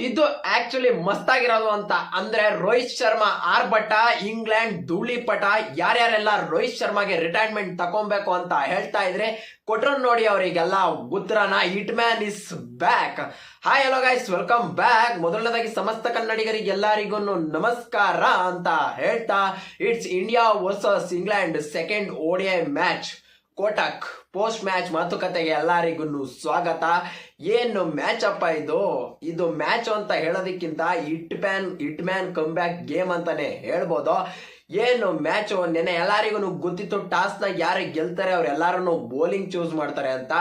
ಇದು ಆಕ್ಚುಲಿ ಮಸ್ತಾಗಿರೋದು ಅಂತ. ಅಂದ್ರೆ ರೋಹಿತ್ ಶರ್ಮಾ ಆರ್ ಆರ್ಭಟ, ಇಂಗ್ಲೆಂಡ್ ಧೂಳಿಪಟ, ಯಾರ್ಯಾರೆಲ್ಲ ರೋಹಿತ್ ಶರ್ಮಾಗೆ ರಿಟೈರ್ಮೆಂಟ್ ತಕೊಬೇಕು ಅಂತ ಹೇಳ್ತಾ ಇದ್ರೆ ಕೊಟ್ರನ್ ನೋಡಿ ಅವರಿಗೆಲ್ಲ ಉತ್ತರನ hit man is back hi hello guys welcome back ಮೊದಲನೇದಾಗಿ ಸಮಸ್ತ ಕನ್ನಡಿಗರಿಗೆ ಎಲ್ಲರಿಗೂ ನಮಸ್ಕಾರ ಅಂತ ಹೇಳ್ತಾ it's India versus England second ODI match Kotak post match ಮಾತುಕತೆಗೆ ಎಲ್ಲರಿಗೂ ಸ್ವಾಗತ. ಏನು ಮ್ಯಾಚ್ ಅಪ್ಪ ಇದು? ಇದು ಮ್ಯಾಚ್ ಅಂತ ಹೇಳೋದಕ್ಕಿಂತ hit man hit man come back game ಅಂತಾನೆ ಹೇಳ್ಬೋದು. ಏನು ಮ್ಯಾಚ್ ನೆನೆ ಎಲ್ಲರಿಗೂ ಗೊತ್ತಿತ್ತು ಟಾಸ್ನ ಯಾರು ಗೆಲ್ತಾರೆ, ಅವ್ರು ಎಲ್ಲಾರು ಬೌಲಿಂಗ್ ಚೂಸ್ ಮಾಡ್ತಾರೆ ಅಂತ.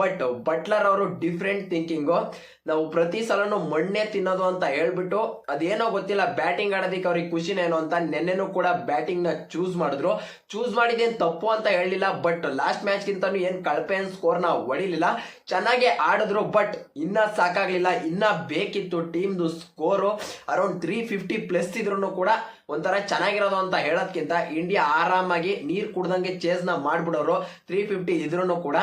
ಬಟ್ ಬಟ್ಲರ್ ಅವರು ಡಿಫ್ರೆಂಟ್ ಥಿಂಕಿಂಗು ನಾವು ಪ್ರತಿ ಸಲನು ಮಣ್ಣೆ ತಿನ್ನೋದು ಅಂತ ಹೇಳ್ಬಿಟ್ಟು, ಅದೇನೋ ಗೊತ್ತಿಲ್ಲ ಬ್ಯಾಟಿಂಗ್ ಆಡೋದಕ್ಕೆ ಅವ್ರಿಗೆ ಖುಷಿನೇನೋ ಅಂತ ನೆನ್ನೆನೂ ಕೂಡ ಬ್ಯಾಟಿಂಗ್ನ ಚೂಸ್ ಮಾಡಿದ್ರು. ಚೂಸ್ ಮಾಡಿದೇನ್ ತಪ್ಪು ಅಂತ ಹೇಳಲಿಲ್ಲ ಬಟ್ ಲಾಸ್ಟ್ ಮ್ಯಾಚ್ ಏನು ಕಳಪೆ ಸ್ಕೋರ್ನ ಹೊಡಿಲಿಲ್ಲ. ಚೆನ್ನಾಗಿ ಆಡಿದ್ರು ಬಟ್ ಇನ್ನ ಸಾಕಾಗ್ಲಿಲ್ಲ. ಇನ್ನ ಬೇಕಿತ್ತು ಟೀಮ್ದು score around three fifty plus ಇದ್ರು ಕೂಡ ಒಂಥರ ಚೆನ್ನಾಗಿರೋದು ಹೇಳೋದ್ಕಿಂತ ಇಂಡಿಯಾ ಆರಾಮಾಗಿ ನೀರು ಕುಡ್ದಂಗೆ ಚೇಸ್ನ ಮಾಡಿಬಿಡೋರು ತ್ರೀ ಫಿಫ್ಟಿ ಇದ್ರೂ ಕೂಡ.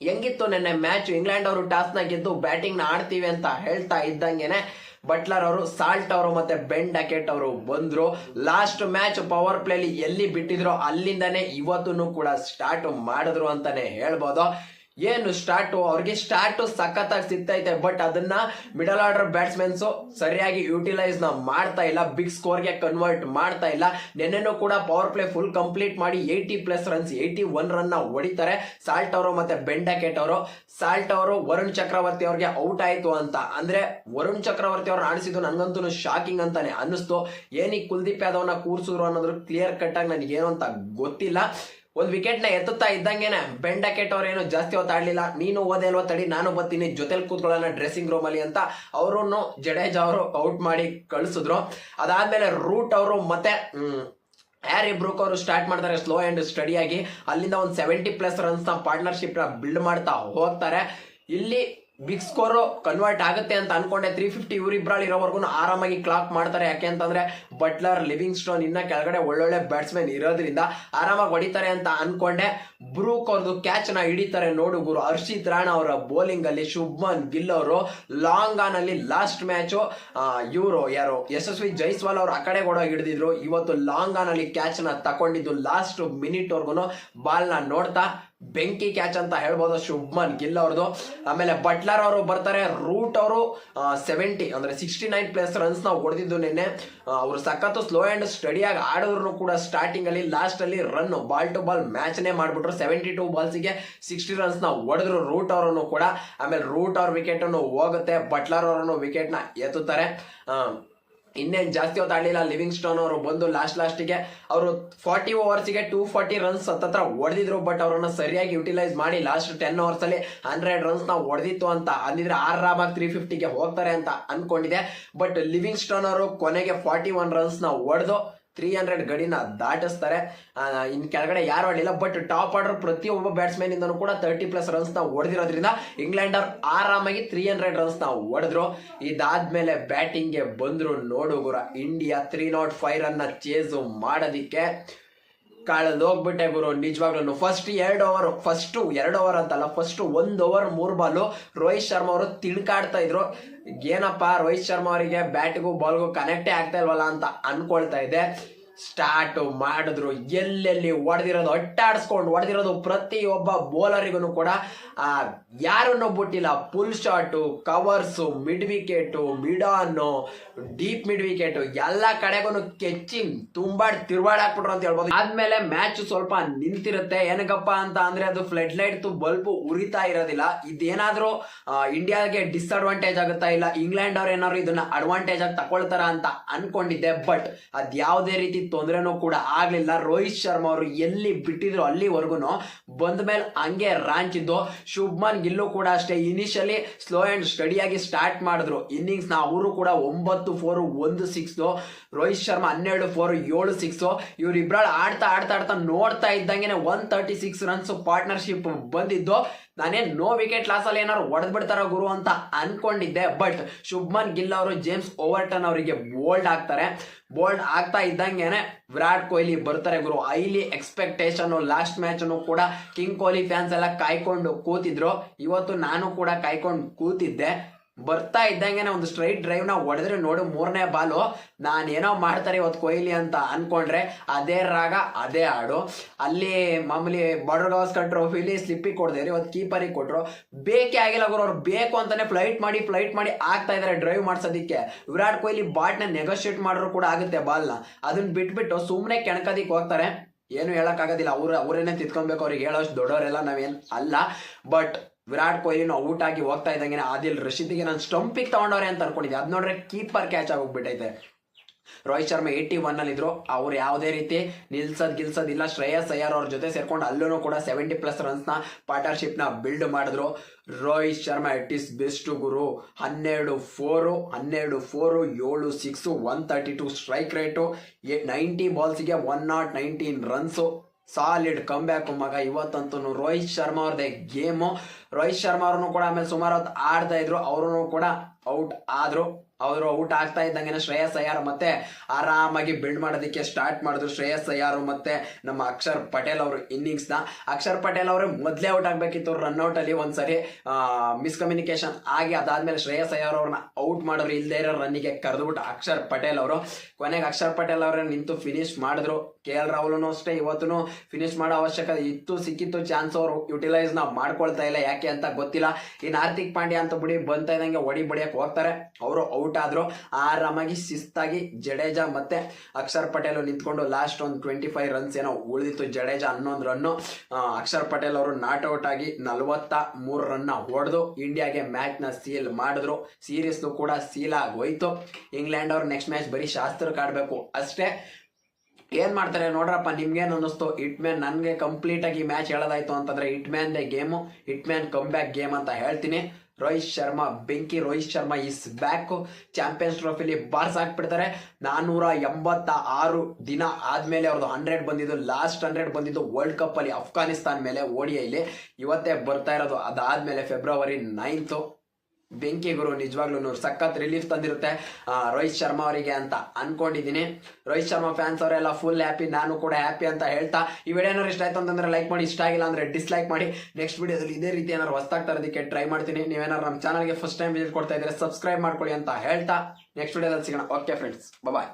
ಹೆಂಗಿತ್ತು ನೆನ್ನೆ ಮ್ಯಾಚ್ ಇಂಗ್ಲೆಂಡ್ ಅವರು ಟಾಸ್ನ ಗೆದ್ದು ಬ್ಯಾಟಿಂಗ್ನ ಆಡ್ತೀವಿ ಅಂತ ಹೇಳ್ತಾ ಇದ್ದಂಗೆನೆ ಬಟ್ಲರ್ ಅವರು ಸಾಲ್ಟ್ ಅವರು ಮತ್ತೆ ಬೆನ್ ಡಕೆಟ್ ಅವರು ಬಂದ್ರು. ಲಾಸ್ಟ್ ಮ್ಯಾಚ್ ಪವರ್ ಪ್ಲೇಲಿ ಎಲ್ಲಿ ಬಿಟ್ಟಿದ್ರು ಅಲ್ಲಿಂದನೇ ಇವತ್ತು ಕೂಡ ಸ್ಟಾರ್ಟ್ ಮಾಡಿದ್ರು ಅಂತಾನೆ ಹೇಳ್ಬೋದು. ಏನು ಸ್ಟಾರ್ಟು, ಅವ್ರಿಗೆ ಸ್ಟಾರ್ಟು ಸಖತ್ತಾಗಿ ಸಿಗ್ತೈತೆ ಬಟ್ ಅದನ್ನ ಮಿಡಲ್ ಆರ್ಡರ್ ಬ್ಯಾಟ್ಸ್ಮನ್ಸು ಸರಿಯಾಗಿ ಯುಟಿಲೈಸ್ನ ಮಾಡ್ತಾ ಇಲ್ಲ ಬಿಗ್ ಸ್ಕೋರ್ಗೆ ಕನ್ವರ್ಟ್ ಮಾಡ್ತಾ ಇಲ್ಲ. ನೆನ್ನೆನೂ ಕೂಡ ಪವರ್ ಪ್ಲೇ ಫುಲ್ ಕಂಪ್ಲೀಟ್ ಮಾಡಿ eighty plus runs eighty one ರನ್ನ ಹೊಡಿತಾರೆ. ಸಾಲ್ಟ್ ಅವರು ಮತ್ತೆ ಬೆಂಡಕೆಟ್ ಅವರು. ಸಾಲ್ಟ್ ಅವರು ವರುಣ್ ಚಕ್ರವರ್ತಿ ಅವ್ರಿಗೆ ಔಟ್ ಆಯ್ತು ಅಂತ. ಅಂದ್ರೆ ವರುಣ್ ಚಕ್ರವರ್ತಿ ಅವ್ರು ಆಡಿಸಿದ್ದು ನನಗಂತೂ ಶಾಕಿಂಗ್ ಅಂತಾನೆ ಅನ್ನಿಸ್ತು ಏನೀಗ ಕುಲ್ದೀಪ್ ಯಾದವ್ನ ಕೂರ್ಸಿದ್ರು ಅನ್ನೋದ್ರ ಕ್ಲಿಯರ್ ಕಟ್ ಆಗಿ ನನಗೆ ಏನು ಅಂತ ಗೊತ್ತಿಲ್ಲ. ಒಂದ್ ವಿಕೆಟ್ನ ಎತ್ತುತ್ತಾ ಇದ್ದಂಗೆನೆ ಬೆಂಡಕೆಟ್ ಏನು ಜಾಸ್ತಿ ಹೊತ್ತು ಆಡ್ಲಿಲ್ಲ. ನೀನು ಓದೇ ಅಲ್ವಾ ತಡಿ, ನಾನು ಬರ್ತೀನಿ, ಜೊತೆಲಿ ಕೂತ್ಕೊಳ್ಳೋಣ ಡ್ರೆಸ್ಸಿಂಗ್ ರೂಮ್ ಅಲ್ಲಿ ಅಂತ ಅವರನ್ನು ಜಡೇಜಾ ಅವರು ಔಟ್ ಮಾಡಿ ಕಳಿಸಿದ್ರು. ಅದಾದ್ಮೇಲೆ ರೂಟ್ ಅವರು ಮತ್ತೆ ಹ್ಯಾರಿ ಬ್ರೂಕ್ ಅವರು ಸ್ಟಾರ್ಟ್ ಮಾಡ್ತಾರೆ ಸ್ಲೋ ಆ್ಯಂಡ್ ಸ್ಟಡಿಯಾಗಿ ಅಲ್ಲಿಂದ ಒಂದು ಸೆವೆಂಟಿ ಪ್ಲಸ್ ರನ್ಸ್ನ ಪಾರ್ಟ್ನರ್ಶಿಪ್ನ ಬಿಲ್ಡ್ ಮಾಡ್ತಾ ಹೋಗ್ತಾರೆ. ಇಲ್ಲಿ ಬಿಗ್ ಸ್ಕೋರ್ ಕನ್ವರ್ಟ್ ಆಗುತ್ತೆ ಅಂತ ಅನ್ಕೊಂಡೆ. ತ್ರೀ ಫಿಫ್ಟಿ ಇವರಿಬ್ರಾಲ್ ಇರೋವರೆಗೂ ಆರಾಮಾಗಿ ಕ್ಲಾಕ್ ಮಾಡ್ತಾರೆ. ಯಾಕೆ ಅಂತಂದ್ರೆ ಬಟ್ಲರ್ ಲಿವಿಂಗ್ ಸ್ಟೋನ್ ಇನ್ನ ಕೆಳಗಡೆ ಒಳ್ಳೊಳ್ಳೆ ಬ್ಯಾಟ್ಸ್ಮನ್ ಇರೋದ್ರಿಂದ ಆರಾಮಾಗಿ ಹೊಡಿತಾರೆ ಅಂತ ಅನ್ಕೊಂಡೆ. ಬ್ರೂಕ್ ಅವ್ರದ್ದು ಕ್ಯಾಚ್ನ ಹಿಡಿತಾರೆ ನೋಡು ಗುರು. ಹರ್ಷಿತ್ ರಾಣಾ ಅವರ ಬೌಲಿಂಗ್ ಅಲ್ಲಿ ಶುಭ್ಮನ್ ಗಿಲ್ ಅವರು ಲಾಂಗ್ ಆನ್ ಅಲ್ಲಿ ಲಾಸ್ಟ್ ಮ್ಯಾಚ್ ಇವರು ಯಾರು? ಯಶಸ್ವಿ ಜೈಸ್ವಾಲ್ ಅವರು ಆ ಕಡೆ ಕೂಡ ಹಿಡಿದಿದ್ರು. ಇವತ್ತು ಲಾಂಗ್ ಆನ್ ಅಲ್ಲಿ ಕ್ಯಾಚ್ನ ತಕೊಂಡಿದ್ದು ಲಾಸ್ಟ್ ಮಿನಿಟ್ ವರ್ಗುನು ಬಾಲ್ನ ನೋಡ್ತಾ ಬೆಂಕಿ ಕ್ಯಾಚ್ ಅಂತ ಹೇಳ್ಬೋದು, ಶುಭ್ಮನ್ ಗಿಲ್ ಅವ್ರದ್ದು ಆಮೇಲೆ ಬಟ್ಲರ್ ಅವರು ಬರ್ತಾರೆ, ರೂಟ್ ಅವರು ಸೆವೆಂಟಿ ಅಂದ್ರೆ ಸಿಕ್ಸ್ಟಿ ನೈನ್ ಪ್ಲಸ್ ರನ್ಸ್ ನಾವು ಹೊಡೆದಿದ್ದು ನಿನ್ನೆ. ಅವರು ಸಖತ್ತು ಸ್ಲೋ ಆ್ಯಂಡ್ ಸ್ಟಡಿಯಾಗಿ ಆಡಿದ್ರು ಕೂಡ ಸ್ಟಾರ್ಟಿಂಗ್ ಅಲ್ಲಿ ಲಾಸ್ಟ್ ಅಲ್ಲಿ run ball to ball match ನೇ ಮಾಡ್ಬಿಟ್ರು. ಸೆವೆಂಟಿ ಟೂ ಬಾಲ್ಸಿಗೆ ಸಿಕ್ಸ್ಟಿ ರನ್ಸ್ನ ಹೊಡೆದ್ರು ರೂಟ್ ಅವರನ್ನು ಕೂಡ. ಆಮೇಲೆ ರೂಟ್ ಅವ್ರ ವಿಕೆಟ್ ಅನ್ನು ಹೋಗುತ್ತೆ, ಬಟ್ಲರ್ ಅವರನ್ನು ವಿಕೆಟ್ನ ಎತ್ತುತ್ತಾರೆ. ಇನ್ನೇನ್ ಜಾಸ್ತಿ ಹೊತ್ತು ಆಡಲಿಲ್ಲ. ಲಿವಿಂಗ್ ಸ್ಟೋನ್ ಅವರು ಬಂದು ಲಾಸ್ಟ್ ಲಾಸ್ಟಿಗೆ ಅವರು ಫಾರ್ಟಿ ಓವರ್ಸ್ಗೆ ಟೂ ಫಾರ್ಟಿ ರನ್ಸ್ ಹತ್ತತ್ರ ಹೊಡೆದಿದ್ರು ಬಟ್ ಅವರನ್ನು ಸರಿಯಾಗಿ ಯುಟಿಲೈಸ್ ಮಾಡಿ ಲಾಸ್ಟ್ ಟೆನ್ ಓವರ್ಸ್ ಅಲ್ಲಿ ಹಂಡ್ರೆಡ್ ರನ್ಸ್ ಹೊಡೆದಿತ್ತು ಅಂತ. ಅಂದಿದ್ರೆ ಆರಾಮಾಗಿ ತ್ರೀ ಫಿಫ್ಟಿಗೆ ಹೋಗ್ತಾರೆ ಅಂತ ಅನ್ಕೊಂಡಿದೆ. ಬಟ್ ಲಿವಿಂಗ್ ಸ್ಟೋನ್ ಅವರು ಕೊನೆಗೆ ಫಾರ್ಟಿ ಒನ್ ರನ್ಸ್ನ ಹೊಡೆದು ತ್ರೀ ಹಂಡ್ರೆಡ್ ಗಡಿನ ದಾಟಿಸ್ತಾರೆ. ಇನ್ನು ಇನ್ ಕೆಳಗಡೆ ಯಾರು ಆಡಲಿಲ್ಲ ಬಟ್ ಟಾಪ್ ಆರ್ಡರ್ ಪ್ರತಿಯೊಬ್ಬ ಬ್ಯಾಟ್ಸ್ಮನ್ ಇಂದನೂ ಕೂಡ ತರ್ಟಿ ಪ್ಲಸ್ ರನ್ಸ್ನ ಹೊಡೆದಿರೋದ್ರಿಂದ ಇಂಗ್ಲೆಂಡರ್ ಆರಾಮಾಗಿ ತ್ರೀ ಹಂಡ್ರೆಡ್ ರನ್ಸ್ನ ಹೊಡೆದ್ರು. ಇದಾದ್ಮೇಲೆ ಬ್ಯಾಟಿಂಗ್ಗೆ ಬಂದ್ರು ನೋಡುಗುರ ಇಂಡಿಯಾ ತ್ರೀ ನಾಟ್ ಫೈವ್ ರನ್ನ ಚೇಸ್ ಮಾಡೋದಿಕ್ಕೆ ಕಳೆದೋಗ್ಬಿಟ್ಟೆ ಗುರು ನಿಜವಾಗ್ಲೂ ಫಸ್ಟ್ ಎರಡು ಓವರ್ ಫಸ್ಟ್ ಎರಡು ಓವರ್ ಅಂತಲ್ಲ ಫಸ್ಟ್ ಒಂದು ಓವರ್ ಮೂರು ಬಾಲು ರೋಹಿತ್ ಶರ್ಮಾ ಅವರು ತಿಳ್ಕಾಡ್ತಾ ಇದ್ರು. ಏನಪ್ಪ, ರೋಹಿತ್ ಶರ್ಮಾ ಅವರಿಗೆ ಬ್ಯಾಟ್ಗೂ ಬಾಲ್ಗೂ ಕನೆಕ್ಟೇ ಆಗ್ತಾ ಇಲ್ವಲ್ಲ ಅಂತ ಅನ್ಕೊಳ್ತಾ ಇದ್ದೆ. ಸ್ಟಾರ್ಟ್ ಮಾಡಿದ್ರು. ಎಲ್ಲೆಲ್ಲಿ ಹೊಡೆದಿರೋದು, ಅಟ್ಟಾಡಿಸ್ಕೊಂಡು ಹೊಡೆದಿರೋದು ಪ್ರತಿಯೊಬ್ಬ ಬೌಲರಿಗೂ ಕೂಡ ಯಾರನ್ನು ಬಿಟ್ಟಿಲ್ಲ. Full shot covers mid wicket mid on deep mid wicket ಎಲ್ಲ ಕಡೆಗೂ ಕೆಚ್ಚಿ ತುಂಬಾ ತಿರುವಾಡಾಕ್ಬಿಟ್ರು ಅಂತ ಹೇಳ್ಬೋದು. ಆದ್ಮೇಲೆ ಮ್ಯಾಚ್ ಸ್ವಲ್ಪ ನಿಂತಿರುತ್ತೆ. ಏನಕ್ಕಪ್ಪ ಅಂತ ಅಂದ್ರೆ ಅದು ಫ್ಲಡ್ ಲೈಟ್ ಬಲ್ಬ್ ಉರಿತಾ ಇರೋದಿಲ್ಲ. ಇದೇನಾದ್ರೂ ಇಂಡಿಯಾಗೆ ಡಿಸ್ಅಡ್ವಾಂಟೇಜ್ ಆಗುತ್ತಾ ಇಲ್ಲ? ಇಂಗ್ಲೆಂಡ್ ಅವ್ರು ಏನಾದ್ರು ಇದನ್ನ ಅಡ್ವಾಂಟೇಜ್ ಆಗಿ ತಗೊಳ್ತಾರ ಅಂತ ಅನ್ಕೊಂಡಿದ್ದೆ ಬಟ್ ಅದ್ ಯಾವುದೇ ರೀತಿ ತೊಂದರೆನೂ ಕೂಡ ಆಗಲಿಲ್ಲ. ರೋಹಿತ್ ಶರ್ಮಾ ಅವರು ಎಲ್ಲಿ ಬಿಟ್ಟಿದ್ರು ಅಲ್ಲಿವರೆಗೂ ಬಂದ ಮೇಲೆ ಹಂಗೆ ರಾಂಚಿದ್ದು. ಶುಭ್ಮನ್ ಗಿಲ್ಲು ಕೂಡ ಅಷ್ಟೇ. ಇನಿಷಿಯಲಿ ಸ್ಲೋ ಆ್ಯಂಡ್ ಸ್ಟಡಿಯಾಗಿ ಸ್ಟಾರ್ಟ್ ಮಾಡಿದ್ರು. ಇನ್ನಿಂಗ್ಸ್ನ ಅವರು ಕೂಡ ಒಂಬತ್ತು ಫೋರು ಒಂದು ಸಿಕ್ಸು ರೋಹಿತ್ ಶರ್ಮಾ ಹನ್ನೆರಡು ಫೋರು ಏಳು ಸಿಕ್ಸು ಇವ್ರಿಬ್ರಾಳ್ ಆಡ್ತಾ ಆಡ್ತಾ ಆಡ್ತಾ ನೋಡ್ತಾ ಇದ್ದಂಗೆ one thirty six runs partnership ಬಂದಿದ್ದು. ನಾನೇನ್ ನೋ ವಿಕೆಟ್ ಅಲ್ಲಿ ಏನಾದ್ರು ಹೊಡೆದ್ ಗುರು ಅಂತ ಅನ್ಕೊಂಡಿದ್ದೆ ಬಟ್ ಶುಭ್ಮನ್ ಗಿಲ್ ಅವರು ಜೇಮ್ಸ್ ಓವರ್ಟನ್ ಅವರಿಗೆ ಬೋಲ್ಡ್ ಆಗ್ತಾರೆ. ಬೋಲ್ಡ್ ಆಗ್ತಾ ಇದ್ದಂಗೆನೆ ವಿರಾಟ್ ಕೊಹ್ಲಿ ಬರ್ತಾರೆ ಗುರು. ಐಲಿ ಎಕ್ಸ್ಪೆಕ್ಟೇಷನ್ ಲಾಸ್ಟ್ ಮ್ಯಾಚ್ ಕೂಡ ಕಿಂಗ್ ಕೊಹ್ಲಿ ಫ್ಯಾನ್ಸ್ ಎಲ್ಲ ಕಾಯ್ಕೊಂಡು ಕೂತಿದ್ರು. ಇವತ್ತು ನಾನು ಕೂಡ ಕಾಯ್ಕೊಂಡು ಕೂತಿದ್ದೆ. ಬರ್ತಾ ಇದ್ದಂಗೆ ಒಂದು ಸ್ಟ್ರೈಟ್ ಡ್ರೈವ್ನ ಹೊಡೆದ್ರೆ ನೋಡು ಮೂರನೇ ಬಾಲು ನಾನೇನೋ ಮಾಡ್ತಾರೆ ಇವತ್ತು ಕೊಹ್ಲಿ ಅಂತ ಅನ್ಕೊಂಡ್ರೆ ಅದೇ ರಾಗ, ಅದೇ ಹಾಡು. ಅಲ್ಲಿ ಮಾಮೂಲಿ ಬಾರ್ಡರ್ ಗವಾಸ್ಕರ್ ಟ್ರೋಫಿಲಿ ಸ್ಲಿಪ್ಪಿಗೆ ಕೊಡ್ದೇವ್ರಿ, ಇವತ್ತು ಕೀಪರಿಗೆ ಕೊಟ್ಟರು ಬೇಕೇ ಆಗಿಲ್ಲ ಗುರು ಅವ್ರು, ಬೇಕು ಅಂತಾನೆ ಫ್ಲೈಟ್ ಮಾಡಿ ಫ್ಲೈಟ್ ಮಾಡಿ ಆಗ್ತಾ ಇದಾರೆ ಡ್ರೈವ್ ಮಾಡ್ಸೋದಿಕ್ಕೆ. ವಿರಾಟ್ ಕೊಹ್ಲಿ ಬಾಟ್ನ ನೆಗೋಷಿಯೇಟ್ ಮಾಡಿದ್ರು ಕೂಡ ಆಗುತ್ತೆ ಬಾಲ್ನ ಅದನ್ನ ಬಿಟ್ಬಿಟ್ಟು ಸುಮ್ಮನೆ ಕೆಣಕದಿಕ್ ಹೋಗ್ತಾರೆ. ಏನು ಹೇಳೋಕ್ಕಾಗೋದಿಲ್ಲ ಅವ್ರು ಅವರೇನೆ ತಿತ್ಕೊಬೇಕು ಅವ್ರಿಗೆ, ಹೇಳೋಷ್ಟು ದೊಡ್ಡವರೆಲ್ಲ ನಾವೇನು ಅಲ್ಲ. ಬಟ್ ವಿರಾಟ್ ಕೊಹ್ಲಿನ ಔಟ್ ಆಗಿ ಹೋಗ್ತಾ ಇದ್ದಂಗೆ ಆದಿಲ್ ರಶೀದ್ಗೆ ನಾನು ಸ್ಟಂಪಿಗೆ ತಗೊಂಡವ್ರೆ ಅಂತ ಅನ್ಕೊಂಡಿದ್ದೆ. ಅದ್ ನೋಡ್ರೆ ಕೀಪರ್ ಕ್ಯಾಚ್ ಆಗೋಗ್ಬಿಟ್ಟೈತೆ ರೋಹಿತ್ ಶರ್ಮಾ ಏಯ್ಟಿ ಒನ್ ಅಲ್ಲಿ ಇದ್ರು ಅವ್ರು ಯಾವುದೇ ರೀತಿ ನಿಲ್ಸದ್ ಇಲ್ಲ. ಶ್ರೇಯಸ್ ಅಯ್ಯರ್ ಅವ್ರ ಜೊತೆ ಸೇರ್ಕೊಂಡು ಅಲ್ಲೂ ಕೂಡ ಸೆವೆಂಟಿ ಪ್ಲಸ್ ರನ್ಸ್ನ ಪಾರ್ಟ್ನರ್ಶಿಪ್ನ ಬಿಲ್ಡ್ ಮಾಡಿದ್ರು. Rohit Sharma it is best ಗುರು. ಹನ್ನೆರಡು ಫೋರು ಹನ್ನೆರಡು ಫೋರು ಏಳು six one thirty two strike rate ninety ಬಾಲ್ಸಿಗೆ one not nineteen runs solid come back ಮಗ. ಇವತ್ತಂತೂ ರೋಹಿತ್ ಶರ್ಮಾ ಅವ್ರದ್ದೇ ಗೇಮು ರೋಹಿತ್ ಶರ್ಮಾ ಅವ್ರನ್ನು ಕೂಡ ಆಮೇಲೆ ಸುಮಾರು ಹೊತ್ತು ಆಡ್ತಾ ಇದ್ರು. ಅವ್ರೂ ಕೂಡ ಔಟ್ ಆದ್ರು. ಅವರು ಔಟ್ ಆಗ್ತಾ ಇದ್ದಂಗೆ ಶ್ರೇಯಸ್ ಅಯ್ಯಾರ್ ಮತ್ತೆ ಆರಾಮಾಗಿ ಬಿಲ್ಡ್ ಮಾಡೋದಕ್ಕೆ ಸ್ಟಾರ್ಟ್ ಮಾಡಿದ್ರು ಶ್ರೇಯಸ್ ಅಯ್ಯಾರು ಮತ್ತೆ ನಮ್ಮ ಅಕ್ಷರ್ ಪಟೇಲ್ ಅವರು ಇನ್ನಿಂಗ್ಸ್ನ. ಅಕ್ಷರ್ ಪಟೇಲ್ ಅವರು ಮೊದಲೇ ಔಟ್ ಆಗ್ಬೇಕಿತ್ತು. ರನ್ಔಟ್ ಅಲ್ಲಿ ಒಂದ್ಸರಿ ಮಿಸ್ಕಮ್ಯುನಿಕೇಶನ್ ಆಗಿ ಅದಾದ್ಮೇಲೆ ಶ್ರೇಯಸ್ ಅಯ್ಯಾರ್ ಅವ್ರನ್ನ ಔಟ್ ಮಾಡಿದ್ರು ಇಲ್ದೇ ಇರೋ ರನ್ನಿಗೆ ಕರೆದ್ಬಿಟ್ಟು ಅಕ್ಷರ್ ಪಟೇಲ್ ಅವರು. ಕೊನೆಗೆ ಅಕ್ಷರ್ ಪಟೇಲ್ ಅವರೇ ನಿಂತು ಫಿನಿಶ್ ಮಾಡಿದ್ರು. ಕೆ ಎಲ್ ರಾಹುಲ್ನು ಅಷ್ಟೇ ಇವತ್ತು ಫಿನಿಶ್ ಮಾಡೋ ಅವಶ್ಯಕತೆ ಇತ್ತು, ಸಿಕ್ಕಿತ್ತು ಚಾನ್ಸ್ ಅವರು ಯುಟಿಲೈಸ್ನ ಮಾಡ್ಕೊಳ್ತಾ ಇಲ್ಲ. ಯಾಕೆ ಅಂತ ಗೊತ್ತಿಲ್ಲ. ಇನ್ನು ಹಾರ್ದಿಕ್ ಪಾಂಡ್ಯ ಅಂತ ಬಿಡಿ ಬಂತ ಇದ್ದಂಗೆ ಹೊಡಿ ಬಡಿಯಕ್ಕೆ ಹೋಗ್ತಾರೆ. ಅವರು ಔಟ್ ಆದ್ರು. ಆರಾಮಾಗಿ ಶಿಸ್ತಾಗಿ ಜಡೇಜಾ ಮತ್ತೆ ಅಕ್ಷರ್ ಪಟೇಲ್ ನಿಂತ್ಕೊಂಡು ಲಾಸ್ಟ್ ಒಂದು ಟ್ವೆಂಟಿ ಫೈವ್ ರನ್ಸ್ ಏನೋ ಉಳಿದಿತ್ತು ಜಡೇಜಾ ಹನ್ನೊಂದು ರನ್ನು ಅಕ್ಷರ್ ಪಟೇಲ್ ಅವರು ನಾಟ್ ಔಟ್ ಆಗಿ ನಲವತ್ತ ಮೂರು ರನ್ನ ಹೊಡೆದು ಇಂಡಿಯಾಗೆ ಮ್ಯಾಚ್ನ ಸೀಲ್ ಮಾಡಿದ್ರು. ಸೀರೀಸ್ ಕೂಡ ಸೀಲ್ ಆಗೋಯ್ತು. ಇಂಗ್ಲೆಂಡ್ ಅವ್ರು ನೆಕ್ಸ್ಟ್ ಮ್ಯಾಚ್ ಬರೀ ಶಾಸ್ತ್ರ ಕಾಡಬೇಕು. ಅಷ್ಟೇ. ಏನ್ ಮಾಡ್ತಾರೆ ನೋಡ್ರಪ್ಪ, ನಿಮ್ಗೇನ್ ಅನ್ನಿಸ್ತು? ಇಟ್ ಮ್ಯಾನ್ ನನ್ಗೆ ಕಂಪ್ಲೀಟ್ ಆಗಿ ಮ್ಯಾಚ್ ಹೇಳೋದಾಯ್ತು ಅಂತಂದ್ರೆ hit man the game hit man come back game ಅಂತ ಹೇಳ್ತೀನಿ. ರೋಹಿತ್ ಶರ್ಮಾ, ಬೆಂಕಿ Rohit Sharma is back Champions ಟ್ರೋಫಿಲಿ bars ಹಾಕ್ಬಿಡ್ತಾರೆ. ನಾನೂರ ಎಂಬತ್ತ ಆರು ದಿನ ಆದ್ಮೇಲೆ ಅವ್ರದ್ದು ಹಂಡ್ರೆಡ್ ಬಂದಿದ್ದು ಲಾಸ್ಟ್ ಹಂಡ್ರೆಡ್ ಬಂದಿದ್ದು ವರ್ಲ್ಡ್ ಕಪ್ ಅಲ್ಲಿ ಅಫ್ಘಾನಿಸ್ತಾನ್ ಮೇಲೆ ಓಡಿಯಲ್ಲಿ ಇವತ್ತೇ ಬರ್ತಾ ಇರೋದು, ಅದಾದ್ಮೇಲೆ ಫೆಬ್ರವರಿ ನೈನ್ತು ಬೆಂಕಿ ಗುರು, ನಿಜವಾಗ್ಲೂ ಸಖತ್ ರಿಲೀಫ್ ತಂದಿರುತ್ತೆ ರೋಹಿತ್ ಶರ್ಮಾ ಅವರಿಗೆ ಅಂತ ಅನ್ಕೊಂಡಿದ್ದೀನಿ ರೋಹಿತ್ ಶರ್ಮಾ ಫ್ಯಾನ್ಸ್ ಅವರೆಲ್ಲ ಫುಲ್ ಹ್ಯಾಪಿ ನಾನು ಕೂಡ ಹ್ಯಾಪಿ ಅಂತ ಹೇಳ್ತಾ, ಈ ವಿಡಿಯೋ ಏನಾದ್ರು ಇಷ್ಟ ಆಯ್ತು ಅಂತಂದ್ರೆ ಲೈಕ್ ಮಾಡಿ, ಇಷ್ಟ ಆಗಿಲ್ಲ ಅಂದ್ರೆ ಡಿಸ್ಲೈಕ್ ಮಾಡಿ. ನೆಕ್ಸ್ಟ್ ವಿಡಿಯೋದಲ್ಲಿ ಇದೇ ರೀತಿ ಏನಾದ್ರು ಹೊಸ್ತಾಗ್ತಾ ತರೋದಕ್ಕೆ ಟ್ರೈ ಮಾಡ್ತೀನಿ. ನೀವೇನಾದ್ರು ನಮ್ಮ ಚಾನಲ್ಗೆ ಫಸ್ಟ್ ಟೈಮ್ ವಿಸಿಟ್ ಕೊಡ್ತಾ ಇದ್ರೆ ಸಬ್ಸ್ಕ್ರೈಬ್ ಮಾಡ್ಕೊಳ್ಳಿ ಅಂತ ಹೇಳ್ತಾ ನೆಕ್ಸ್ಟ್ ವಿಡಿಯೋದಲ್ಲಿ ಸಿಗೋಣ. Okay friends bye